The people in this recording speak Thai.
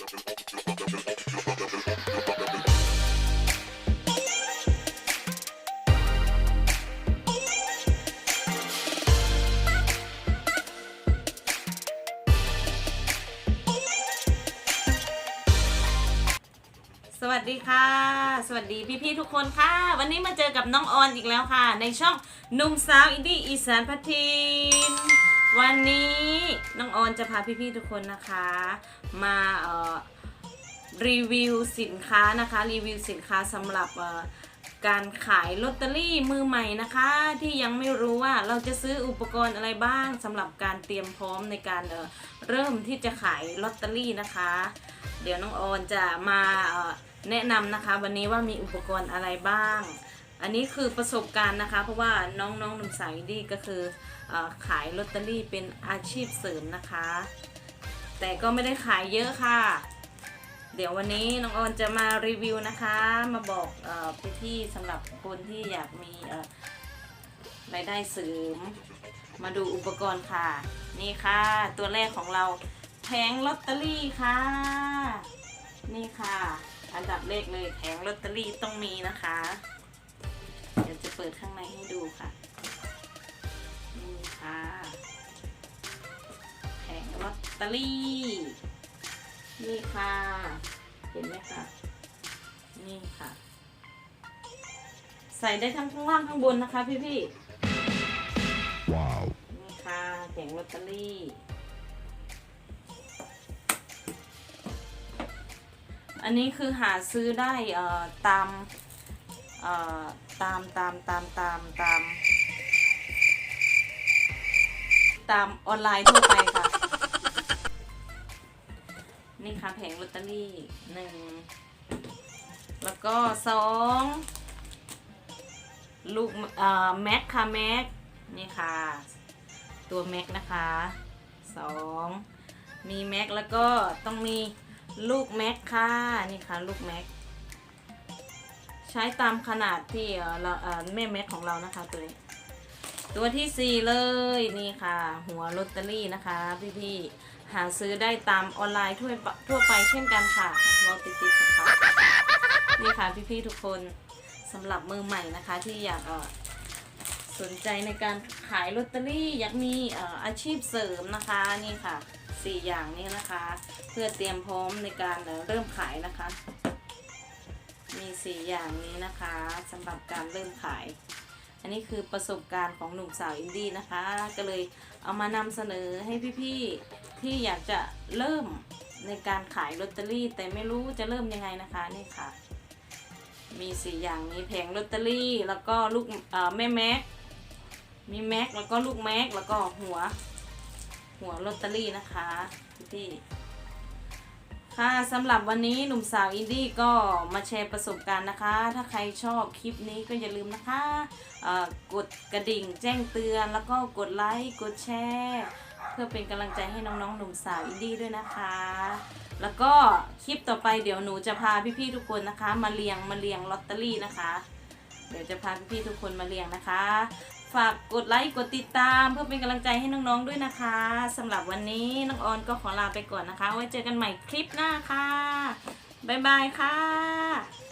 สวัสดีค่ะ สวัสดีพี่ๆทุกคนค่ะ วันนี้มาเจอกับน้องออนอีกแล้วค่ะ ในช่องหนุ่มสาวอินดี้อีสานพัทิน วันนี้น้องออนจะพาพี่ๆทุกคนนะคะ มาเอ่อรีวิวสินค้านะคะ รีวิวสินค้าสำหรับการขายลอตเตอรี่มือใหม่นะคะ ที่ยังไม่รู้ว่าเราจะซื้ออุปกรณ์อะไรบ้างสำหรับการเตรียมพร้อมในการเเริ่มที่จะขายลอตเตอรี่นะคะ เดี๋ยวน้องออนจะมาแนะนำนะคะ วันนี้ว่ามีอุปกรณ์อะไรบ้าง อันนี้คือประสบการณ์นะคะ เพราะว่าน้องๆหนุ่มสาวอินดี้ก็คืออขายลอตเตอรี่เป็นอาชีพเสริมนะคะ แต่ก็ไม่ได้ขายเยอะค่ะ เดี๋ยววันนี้น้องออนจะมารีวิวนะคะ มาบอกเออพี่สำหรับคนที่อยากมีรายได้เสริม มาดูอุปกรณ์ค่ะ นี่ค่ะ ตัวแรกของเราแผงลอตเตอรี่ค่ะ นี่ค่ะ อันดับเลขเลยแผงลอตเตอรี่ต้องมีนะคะ จะเปิดข้างในให้ดูค่ะ นี่ค่ะ แผงลอตเตอรี่ นี่ค่ะ เห็นไหมคะ นี่ค่ะ ใส่ได้ทั้งข้างล่างข้างบนนะคะพี่ๆ Wow. นี่ค่ะแผงลอตเตอรี่อันนี้คือหาซื้อได้เอ่อตามเอ่อ ตามตามตามตามตาม ตามออนไลน์ทั่วไปค่ะ นี่ค่ะแผงลอตเตอรี่หนึ่งแล้วก็สองลูกเอ่อแม็กค่ะแม็กนี่ค่ะ ตัวแม็กนะคะสองมีแม็กแล้วก็ต้องมีลูกแม็กค่ะนี่ค่ะลูกแม็ก ใช้ตามขนาดที่เราเแม่แม็กของเรานะคะตัวนี้ตัวที่สี่เลยนี่ค่ะ หัวลอตเตอรี่นะคะ พี่ๆหาซื้อได้ตามออนไลน์ทั่วไปทั่วไปเช่นกันค่ะเราติดติดค่ะนี่ค่ะพี่ๆทุกคนสำหรับมือใหม่นะคะที่อยากสนใจในการขายลอตเตอรี่อยากมีอาชีพเสริมนะคะนี่ค่ะสี่อย่างนี้นะคะ เพื่อเตรียมพร้อมในการเริ่มขายนะคะ มีสี่อย่างนี้นะคะสำหรับการเริ่มขาย อันนี้คือประสบการณ์ของหนุ่มสาวอินดี้นะคะ ก็เลยเอามานำเสนอให้พี่ๆที่อยากจะเริ่มในการขายลอตเตอรี่ แต่ไม่รู้จะเริ่มยังไงนะคะนี่ค่ะ มีสี่อย่างนี้แผงลอตเตอรี่แล้วก็ลูกแม่แม็กมีแม็กแล้วก็ลูกแม็กแล้วก็หัว หัวลอตเตอรี่นะคะพี่ๆ ค่ะสำหรับวันนี้หนุ่มสาวอินดี้ก็มาแชร์ประสบการณ์นะคะ ถ้าใครชอบคลิปนี้ก็อย่าลืมนะคะกดกระดิ่งแจ้งเตือน แล้วก็กดไลค์กดแชร์เพื่อเป็นกำลังใจให้น้องๆ หนุ่มสาวอินดี้ด้วยนะคะ แล้วก็คลิปต่อไปเดี๋ยวหนูจะพาพี่ๆทุกคนนะคะ มาเรียงมาเรียงลอตเตอรี่นะคะ เดี๋ยวจะพาพี่ๆทุกคนมาเรียงนะคะ ฝากกดไลค์กดติดตามเพื่อเป็นกำลังใจให้น้องๆด้วยนะคะสำหรับวันนี้น้องออนก็ขอลาไปก่อนนะคะ ไว้เจอกันใหม่คลิปหน้าค่ะ บ๊ายบายค่ะ